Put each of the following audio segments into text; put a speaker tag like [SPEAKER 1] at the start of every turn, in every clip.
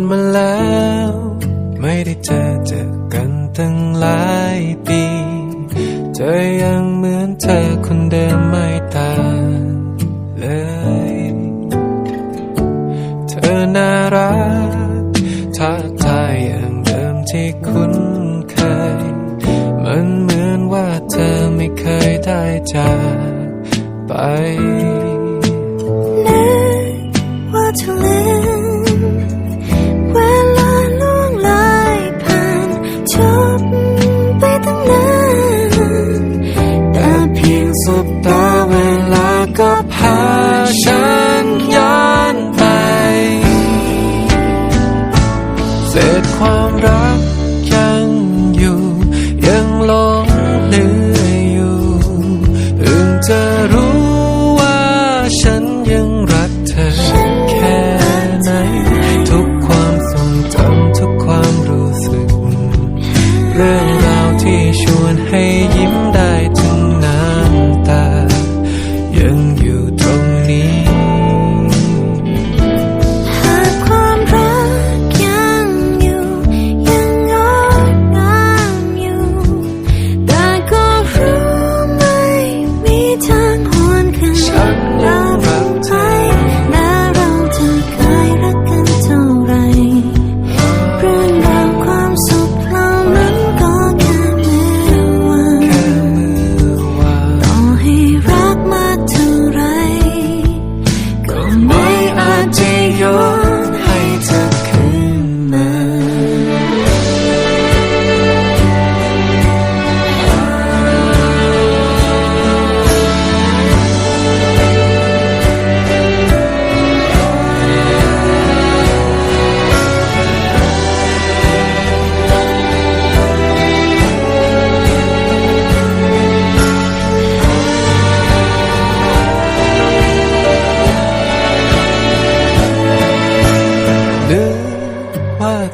[SPEAKER 1] านมาแล้ว ไม่ได้เจอเจอกันตั้งหลายปี เธอยังเหมือนเธอคนเดิมไม่ต่างเลย เธอน่ารักท้าทายอย่างเดิมที่คุ้นเคย มันเหมือนว่าเธอไม่เคยได้จากไป
[SPEAKER 2] นึกว่า
[SPEAKER 1] สบตาเวลาก็พาฉันย้อนไป เศษความรักยังอยู่ ยังหลงเหลืออยู่เพิ่งจะรู้ว่าฉันยังรักเธอแค่ไหน ทุกความทรงจำทุกความรู้สึก เรื่องราวที่ชวนให้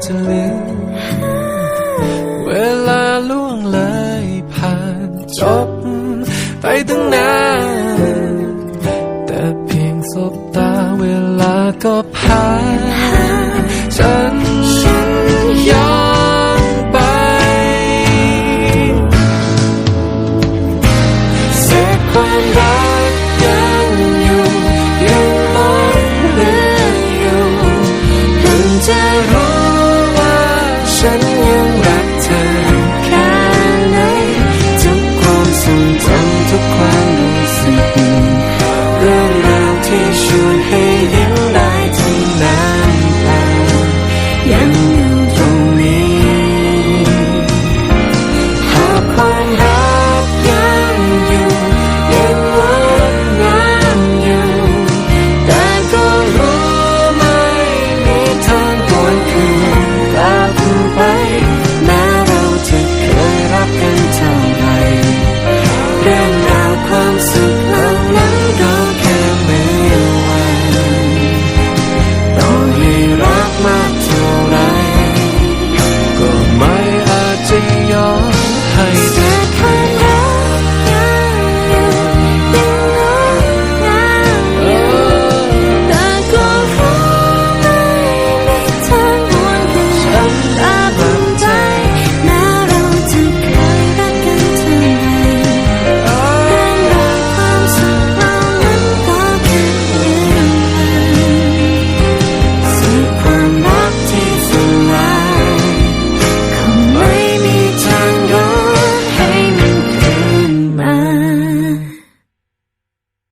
[SPEAKER 2] จะลืม
[SPEAKER 1] เวลาล่วงเลยผ่านจบไปตั้งนาน แต่เพียงสบตาเวลาก็ผ่าน